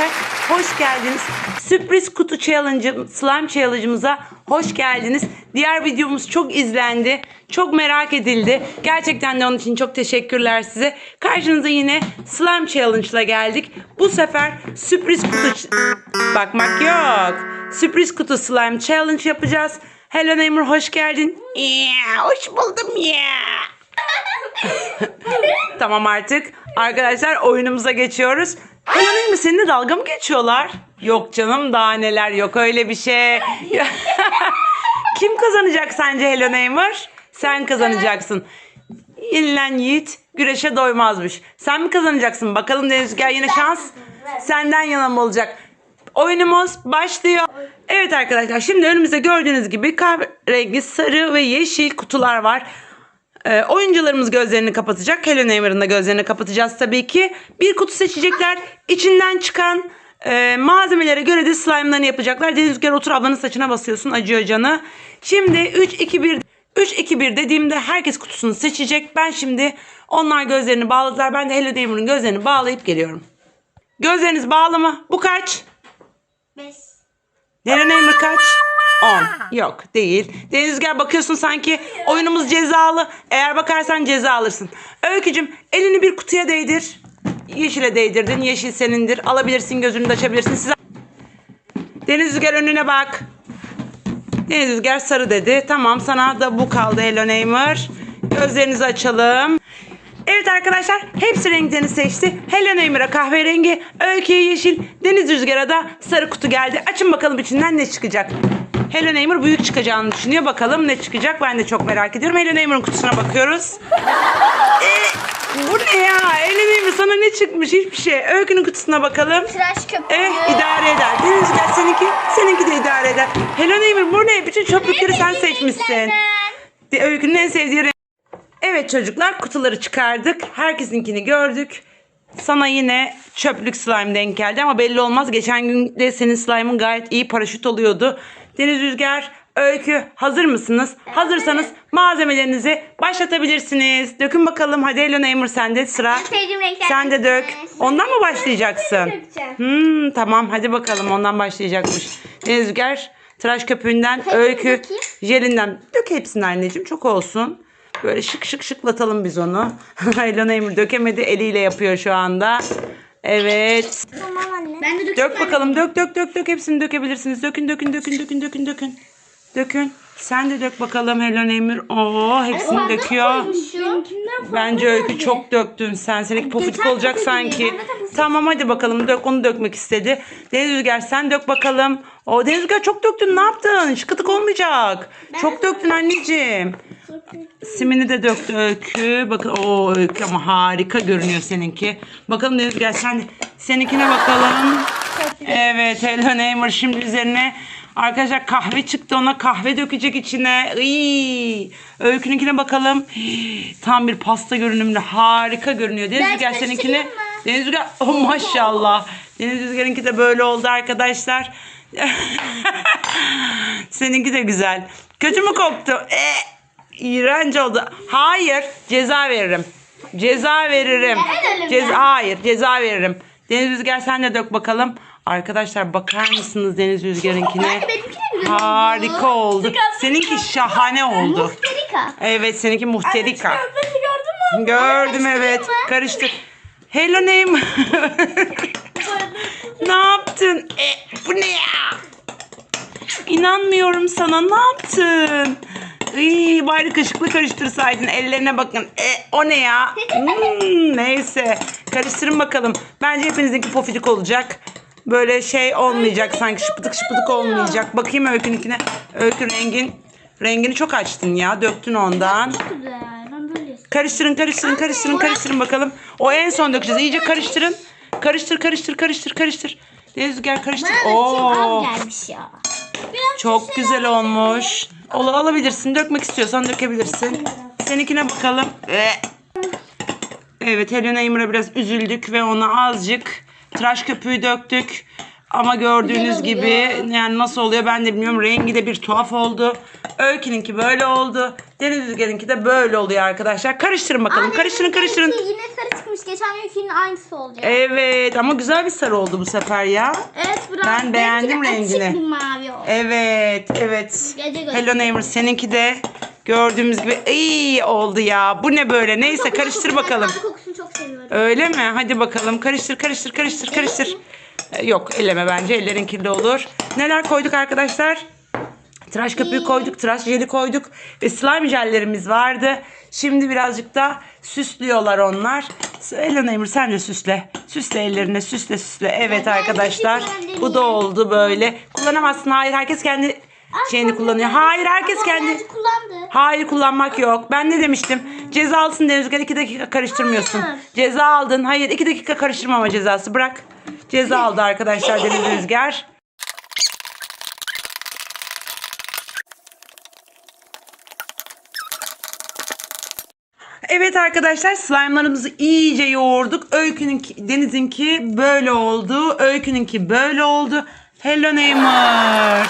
arkadaşlar. Hoş geldiniz. Sürpriz kutu challenge, slime challenge'ımıza hoş geldiniz. Diğer videomuz çok izlendi. Çok merak edildi. Gerçekten de onun için çok teşekkürler size. Karşınıza yine slime challenge ile geldik. Bu sefer sürpriz kutu bakmak yok. Sürpriz kutu slime challenge yapacağız. Hello Neymar hoş geldin. Yeah, hoş buldum ya. Tamam artık. Arkadaşlar oyunumuza geçiyoruz. Hello mi seninle dalga mı geçiyorlar? Yok canım daha neler yok öyle bir şey. Kim kazanacak sence Hello Neymar? Sen kazanacaksın. Yenilen Yiğit güreşe doymazmış. Sen mi kazanacaksın? Bakalım Deniz gel yine şans. Senden yana mı olacak? Oyunumuz başlıyor. Evet arkadaşlar şimdi önümüzde gördüğünüz gibi kahverengi, sarı ve yeşil kutular var. Ee, oyuncularımız gözlerini kapatacak. Hello Neymar'ın da gözlerini kapatacağız tabii ki. Bir kutu seçecekler. İçinden çıkan e, malzemelere göre de slime'larını yapacaklar. Deniz Rüzgar otur ablanın saçına basıyorsun. Acıyor canı. Şimdi 3, 2, 1 3, 2, 1 dediğimde herkes kutusunu seçecek. Ben şimdi onlar gözlerini bağladılar. Ben de Hello Neymar'ın gözlerini bağlayıp geliyorum. Gözleriniz bağlı mı? Bu kaç? Beş. Hello Neymar kaç? 10. Yok değil. Deniz Rüzgar bakıyorsun sanki oyunumuz cezalı. Eğer bakarsan ceza alırsın. Öykücüm elini bir kutuya değdir. Yeşile değdirdin. Yeşil senindir. Alabilirsin gözünü de açabilirsin. Size... Deniz Rüzgar önüne bak. Deniz Rüzgar sarı dedi. Tamam sana da bu kaldı Hello Neymar. Gözlerinizi açalım. Evet arkadaşlar hepsi renklerini seçti. Hello Neymar'a kahverengi, Öykü'ye yeşil, Deniz Rüzgar'a da sarı kutu geldi. Açın bakalım içinden ne çıkacak. Hello Neymar büyük çıkacağını düşünüyor. Bakalım ne çıkacak ben de çok merak ediyorum. Hello Neymar'ın kutusuna bakıyoruz. Ee, bu ne ya? Hello Neymar sana ne çıkmış? Hiçbir şey. Öykü'nün kutusuna bakalım. Tıraş köpüğü. Eh idare eder. Deniz Rüzgar seninki, seninki de idare eder. Hello Neymar'ın bu ne? Bütün çöplükleri sen seçmişsin. Öykünün en sevdiği renk. Evet çocuklar kutuları çıkardık. Herkesinkini gördük. Sana yine çöplük slime denk geldi ama belli olmaz. Geçen gün de senin slime'ın gayet iyi paraşüt oluyordu. Deniz Rüzgar, Öykü hazır mısınız? Hazırsanız malzemelerinizi başlatabilirsiniz. Dökün bakalım. Hadi Hello Neymar sende sıra. sevdiğim renkler. Sen de dök. Ondan mı başlayacaksın? dökeceğim. Hmm, tamam hadi bakalım ondan başlayacakmış. Deniz Rüzgar tıraş köpüğünden, öykü dökeyim. jelinden dök hepsini anneciğim çok olsun. Böyle şık şık şıklatalım biz onu. Hello Neymer dökemedi eliyle yapıyor şu anda. Evet. Tamam anne. Ben de dökeyim. Dök bakalım dök dök dök dök hepsini dökebilirsiniz. Dökün dökün dökün dökün dökün dökün. Dökün. Sen de dök bakalım Hello Neymer. Oo hepsini döküyor. Bence öykü çok döktün sen. Seninki pofuduk Geçen olacak pofuduk sanki. değil, de pofuduk. Tamam hadi bakalım dök onu dökmek istedi. Deniz Rüzgar sen dök bakalım. O Deniz Rüzgar çok döktün ne yaptın? Şıkıtık olmayacak. Çok döktün anneciğim. Simini de döktü öykü. Bakın o öykü ama harika görünüyor seninki. Bakalım Deniz Rüzgar sen seninkine bakalım. Evet Hello Neymar şimdi üzerine Arkadaşlar kahve çıktı ona kahve dökecek içine. Iy. Öykününkine bakalım. Hii, Tam bir pasta görünümlü harika görünüyor. Deniz Rüzgar seninkine. Deniz Rüzgar oh, maşallah. Deniz Rüzgar'ınki de böyle oldu arkadaşlar. Seninki de güzel. Kötü mü koktu? E, iğrenç oldu. Hayır ceza veririm. Ceza veririm. Ceza, hayır ceza veririm. Deniz Rüzgar sen de dök bakalım. Arkadaşlar bakar mısınız Deniz Rüzgar'ınkine? Harika oldu. Seninki şahane oldu. Muhterika. Evet seninki muhterika. Beni gördün mü? Gördüm evet. Karıştır. Hello name. ne yaptın? E, bu ne ya? İnanmıyorum sana. Ne yaptın? Iy, bari kaşıkla karıştırsaydın. Ellerine bakın. E, o ne ya? Hmm, neyse. Karıştırın bakalım. Bence hepinizinki pofidik olacak. Böyle şey olmayacak sanki şıpıdık şıpıdık olmayacak. Bakayım öykününkine. Öykü rengin rengini çok açtın ya. Döktün ondan. Çok güzel. Ben böyle Karıştırın, karıştırın, karıştırın, karıştırın bakalım. O en son dökeceğiz. İyice karıştırın. Karıştır, karıştır, karıştır, karıştır. Deniz Rüzgar karıştır. Bana da çok Oo, az gelmiş ya. Çok güzel olmuş. Ola alabilirsin. Dökmek istiyorsan dökebilirsin. Seninkine bakalım. Evet, Helena Neymar'a biraz üzüldük ve ona azıcık tıraş köpüğü döktük. Ama gördüğünüz Güzel gibi oluyor. yani nasıl oluyor ben de bilmiyorum. Rengi de bir tuhaf oldu. Öykü'nünki böyle oldu. Deniz Rüzgar'ınki de böyle oluyor arkadaşlar. Karıştırın bakalım. Anne, karıştırın, karıştırın. Yine sarı çıkmış. Geçen günkünün aynısı olacak. Evet ama güzel bir sarı oldu bu sefer ya. Evet biraz. Ben beğendim benimki de rengini. Açık bir mavi oldu. Evet, evet. Gece. Hello Neighbor seninki de gördüğümüz gibi iyi oldu ya. Bu ne böyle? Neyse Çok karıştır bakalım. kahve kokusunu çok seviyorum. Öyle mi? Hadi bakalım. Karıştır, karıştır, karıştır, karıştır. Ee, Yok, elleme bence. Ellerin kirli olur. Neler koyduk arkadaşlar? Tıraş köpüğü koyduk, tıraş jeli koyduk ve slime jellerimiz vardı. Şimdi birazcık da süslüyorlar onlar. Hello Neighbor sen de süsle. Süsle ellerine, süsle süsle. Evet arkadaşlar. Bu da oldu böyle. Kullanamazsın. Hayır, herkes kendi şeyini kullanıyor. Hayır, herkes kendi... Hayır kullanmak yok. Ben ne demiştim? Ceza alsın Deniz Gel 2 dakika karıştırmıyorsun. Ceza aldın. Hayır 2 dakika karıştırmama cezası. Bırak. Ceza aldı arkadaşlar Deniz Rüzgar. Evet arkadaşlar slime'larımızı iyice yoğurduk. Öykününki, Deniz'inki böyle oldu. Öykününki böyle oldu. Hello Neymar.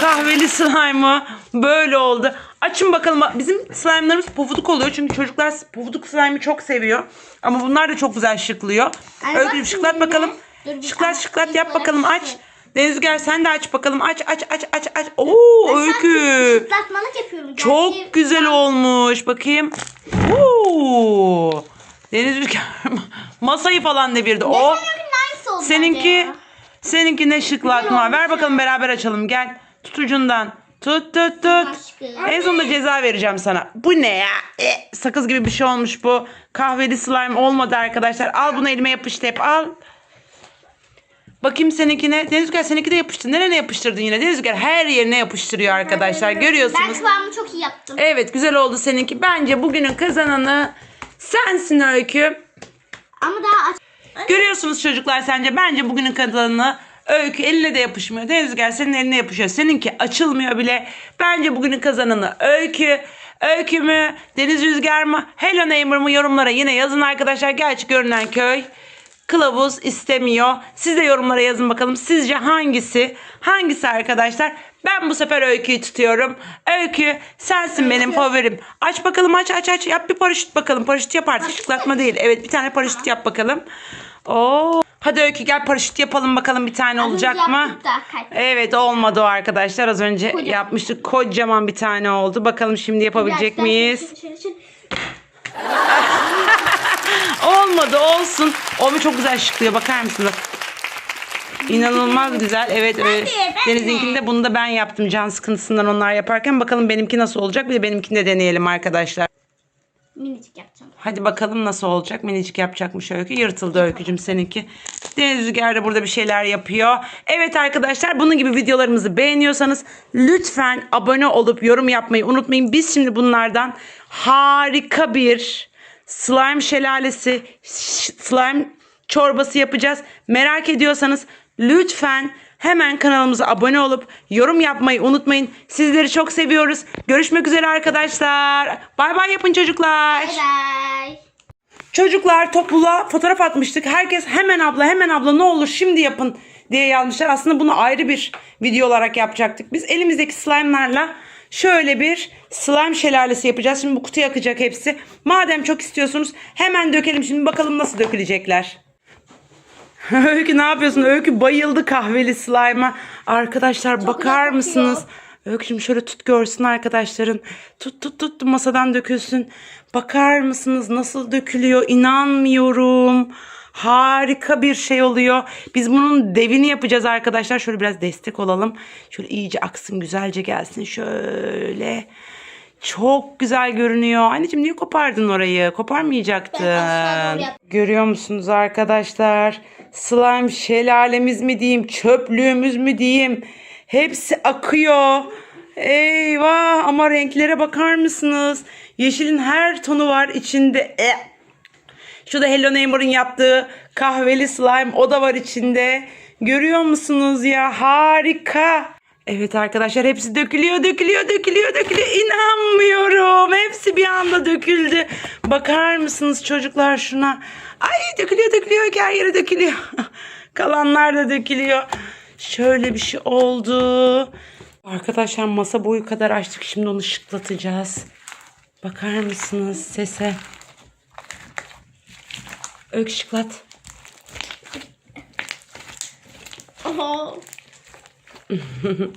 Kahveli slime'ı böyle oldu. Açın bakalım. Bizim slime'larımız pofuduk oluyor. Çünkü çocuklar pofuduk slime'ı çok seviyor. Ama bunlar da çok güzel şıklıyor. Bak şıklat bakalım. Dur Şıklat şıklat ilk yap bakalım aç. Denizger sen de aç bakalım. Aç aç aç aç aç. Oo öykü. Şıklatmalık yapıyorum. Çok Gerçi- güzel olmuş. Bakayım. Oo. Deniz Rüzgar masayı falan devirdi. O oldu seninki seninki ne şıklatma. Ver bakalım beraber açalım. Gel. Tut ucundan. Tut tut tut. Aşkım. En sonunda ceza vereceğim sana. Bu ne ya? E, sakız gibi bir şey olmuş bu. Kahveli slime olmadı arkadaşlar. Al bunu elime yapıştı hep. Al. Bakayım seninkine. Deniz Rüzgar seninki de yapıştı. Nereye yapıştırdın yine? Deniz Rüzgar her yerine yapıştırıyor arkadaşlar. Görüyorsunuz. Ben kıvamını çok iyi yaptım. Evet güzel oldu seninki. Bence bugünün kazananı sensin Öykü. Ama daha aç. Görüyorsunuz çocuklar sence bence bugünün kazananı Öykü eline de yapışmıyor. Deniz gel senin eline yapışıyor. Seninki açılmıyor bile. Bence bugünün kazananı Öykü. Öykü mü? Deniz Rüzgar mı? Hello Neighbor mı? Yorumlara yine yazın arkadaşlar. Gerçi görünen köy. Kılavuz istemiyor. Siz de yorumlara yazın bakalım. Sizce hangisi? Hangisi arkadaşlar? Ben bu sefer Öykü'yü tutuyorum. Öykü sensin benim favorim. Aç bakalım aç aç aç. Yap bir paraşüt bakalım. Paraşüt yap artık. Şıklatma değil. Evet bir tane paraşüt yap bakalım. Oo. Hadi Öykü gel paraşüt yapalım bakalım bir tane olacak önce mı? yaptık da kalp. Evet olmadı o arkadaşlar. Az önce Kocaman. yapmıştık. Kocaman bir tane oldu. Bakalım şimdi yapabilecek Biraz daha miyiz? şöyle, şöyle, şöyle. Olmadı olsun. O çok güzel şıklıyor. Bakar mısınız? İnanılmaz güzel. Evet. ben Deniz'inkini de bunu da ben yaptım can sıkıntısından onlar yaparken. Bakalım benimki nasıl olacak. Bir de benimkini de deneyelim arkadaşlar. Minicik yapacağım. Hadi bakalım nasıl olacak. Minicik yapacakmış Öykü. Yırtıldı Öykücüm seninki. Deniz Rüzgar da burada bir şeyler yapıyor. Evet arkadaşlar bunun gibi videolarımızı beğeniyorsanız lütfen abone olup yorum yapmayı unutmayın. Biz şimdi bunlardan harika bir slime şelalesi, slime çorbası yapacağız. Merak ediyorsanız lütfen hemen kanalımıza abone olup yorum yapmayı unutmayın. Sizleri çok seviyoruz. Görüşmek üzere arkadaşlar. Bay bay yapın çocuklar. Bye bye. Çocuklar topluluğa fotoğraf atmıştık. Herkes hemen abla hemen abla ne olur şimdi yapın diye yazmışlar. Aslında bunu ayrı bir video olarak yapacaktık. Biz elimizdeki slime'larla şöyle bir slime şelalesi yapacağız. Şimdi bu kutuya akacak hepsi. Madem çok istiyorsunuz hemen dökelim şimdi bakalım nasıl dökülecekler. Öykü ne yapıyorsun? Öykü bayıldı kahveli slime'a. Arkadaşlar bakar güzel mısınız? kokuyor. Öykücüğüm şöyle tut görsün arkadaşların. Tut tut tut masadan dökülsün. Bakar mısınız nasıl dökülüyor? İnanmıyorum. Harika bir şey oluyor. Biz bunun devini yapacağız arkadaşlar. Şöyle biraz destek olalım. Şöyle iyice aksın güzelce gelsin. Şöyle. Çok güzel görünüyor. Anneciğim niye kopardın orayı? Koparmayacaktın. Görüyor musunuz arkadaşlar? Slime şelalemiz mi diyeyim, çöplüğümüz mü diyeyim? Hepsi akıyor. Eyvah ama renklere bakar mısınız? Yeşilin her tonu var içinde. E. Şu da Hello Neighbor'ın yaptığı kahveli slime o da var içinde. Görüyor musunuz ya? Harika. Evet arkadaşlar hepsi dökülüyor, dökülüyor, dökülüyor, dökülüyor. İnanmıyorum. Hepsi bir anda döküldü. Bakar mısınız çocuklar şuna? Ay dökülüyor, dökülüyor. Her yere dökülüyor. Kalanlar da dökülüyor. Şöyle bir şey oldu. Arkadaşlar masa boyu kadar açtık. Şimdi onu şıklatacağız. Bakar mısınız sese? Oho.